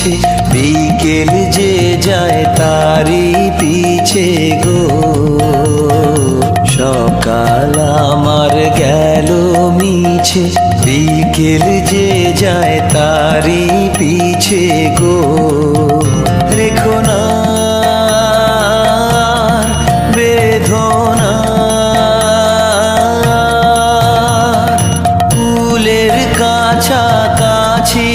মিছে বিকেল যে যায় তারি পিছে গো। সকাল আমার গেল মিছে। বিকেল যে যায় তারি পিছে গো। রেখো না ফুলের কাছাকাছি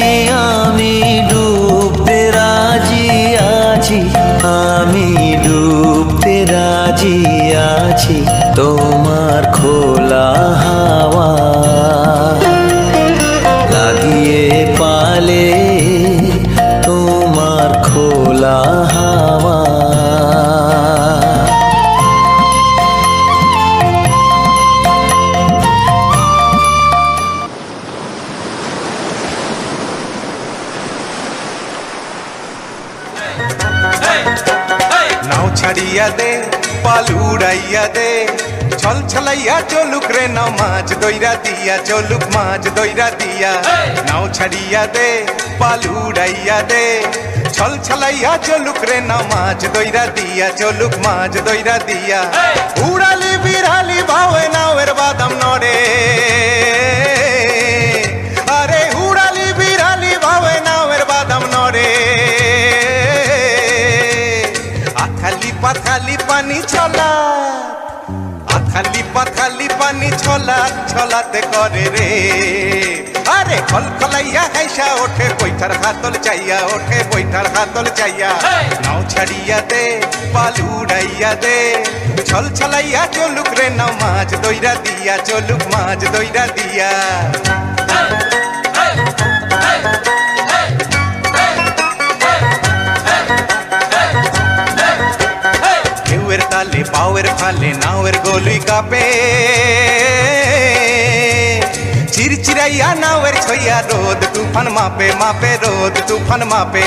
তোমার খোলা হাওয়া লাগিয়ে পালে তোমার খোলা হাওয়া। নাও ছাড়িয়া দে পাল উড়াইয়া দে ছল ছলাইয়া চলুক রে নাও মাছ দইরা দিয়া চলুক মাছ দইরা দিয়া। নাও ছাড়িয়া দে পাল উড়াইয়া দে। ছল ছলাইয়া চলুক রে নাও মাছ দইরা দিয়া চলুক মাছ দইরা দিয়া। উড়ালি বিড়ালি ভাবে নাওয়ের বাদাম নড়ে। আরে উড়ালি বিড়ালি ভাবে নাওয়ের বাদাম নড়ে। আথালি পাথালি পানি পাথালি পানি ছলা ছলাতে করে রে আরে খল খলাইয়া হাইসা ওঠে বৈঠার হাতল চাইয়া ওঠে বৈঠার হাতল চাইয়া নাও ছাড়িয়া দে পাল উড়াইয়া দে ছল ছলাইয়া চলুক রে নাও মাছ দইরা দিয়া চলুক মাছ দইরা দিয়া পাওয়ের ফালে, নাওয়ের গলুই কাপে। চিরচিরাইয়া নাওয়ের ছইয়া রোদ, তুফান মাপে মাপে রোদ, তুফান মাপে।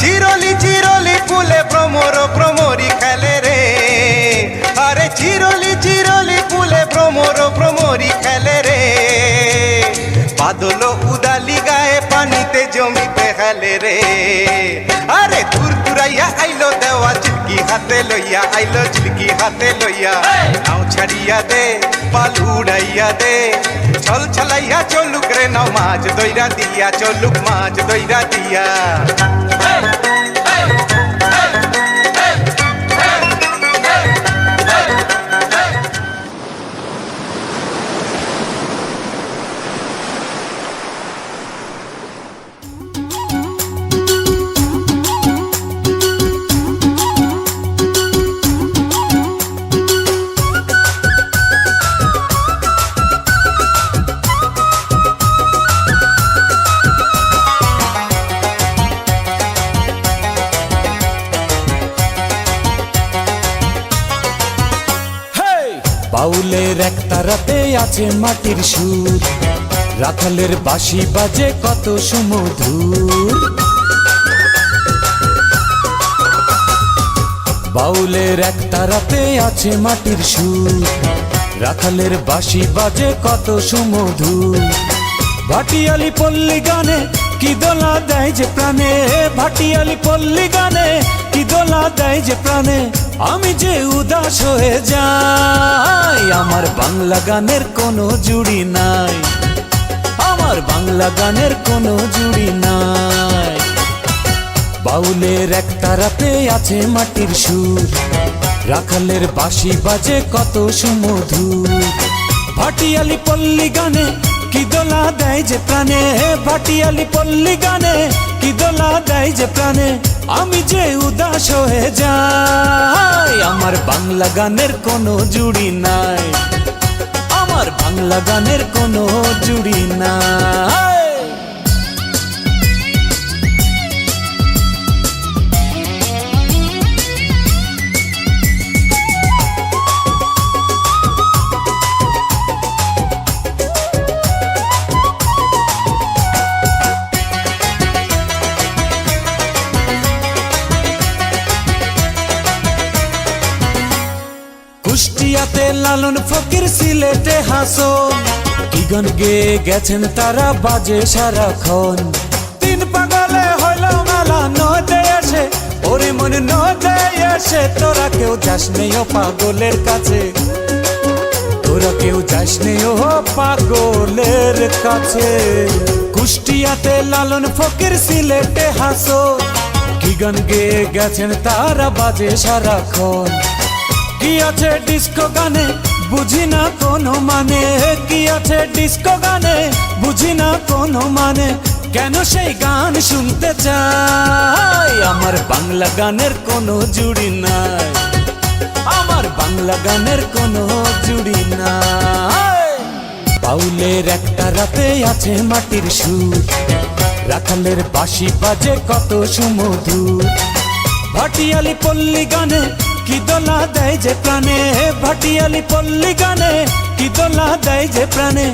চিরলি চিরলি ফুলে ভ্রমর ভ্রমরি খেলে রে। আরে চিরলি চিরলি ফুলে ভ্রমর ভ্রমরি খেলে রে। বাদল উদালি গায়ে পানিতে জমিতে খেলে রে। হাতে লইয়া আইলো ঝিলকি হাতে লইয়া। নাও ছাড়িয়া দে পাল উড়াইয়া দে। ছল ছলাইয়া চলুক রে নাও মাছ দইরা দিয়া চলুক মাছ দইরা দিয়া। বাউলের এক তারাতে আছে মাটির সুর। রাখালের বাঁশি বাজে কত সুমধুর। বাউলের এক তারাতে আছে মাটির সুর। রাখালের বাঁশি বাজে কত সুমধুর। ভাটিয়ালি পল্লী গানে কি দোলা দেয় যে প্রাণে? ভাটিয়ালি পল্লী গানে কি দোলা দেয় যে প্রাণে, আমি যে উদাস হয়ে যাই। আমার বাংলা গানের কোনো জুড়ি নাই। আমার বাংলা গানের কোনো জুড়ি নাই। বাউলের এক তারাতে আছে মাটির সুর। রাখালের বাঁশি বাজে কত সুমধুর। ভাটিয়ালি পল্লী গানে কি দোলা দেয় যে প্রাণে? ভাটিয়ালি পল্লী গানে কি দোলা দেয় যে প্রাণে? আমি যে উদাস হয়ে যাই, আমার বাংলা গানের কোনো জুড়ি নাই। আমার বাংলা গানের কোনো জুড়ি নাই। লালন ফকির সিলেটে হাসন। কি গান গেয়ে গেছেন তারা বাজে সারাক্ষণ। তিন পাগলে হইল মেলা নদে এসে, ওরে মনে নদে এসে, তোরা কেউ যাস নেই পাগলের কাছে। তোরা কেউ যাস নেই ও পাগলের কাছে। কুষ্টিয়াতে লালন ফকির সিলেটে হাসো। কি গান গেয়ে গেছেন তারা বাজে সারাক্ষণ। কি আছে ডিস্কো গানে? বুঝি না কোনো মানে। কি আছে ডিস্কো গানে? বুঝি না কোনো মানে। কেন সেই গান শুনতে চাই? আমার বাংলা গানের কোনো জুড়ি নাই। আমার বাংলা গানের কোনো জুড়ি নাই। বাউলের একটা রাতে আছে মাটির সুর। রাখালের বাঁশি বাজে কত সুমধুর। ভাটিয়ালি পল্লী গানে কি দোলা দেয় যে প্রাণে? ভাটিয়ালি পল্লী গানে, কি দোলা দেয় যে প্রাণে?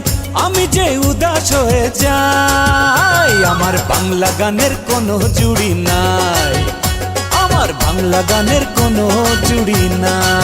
আমি যে উদাস হয়ে যাই, আমার বাংলা গানের কোনো জুড়ি নাই। আমার বাংলা গানের কোনো জুড়ি নাই।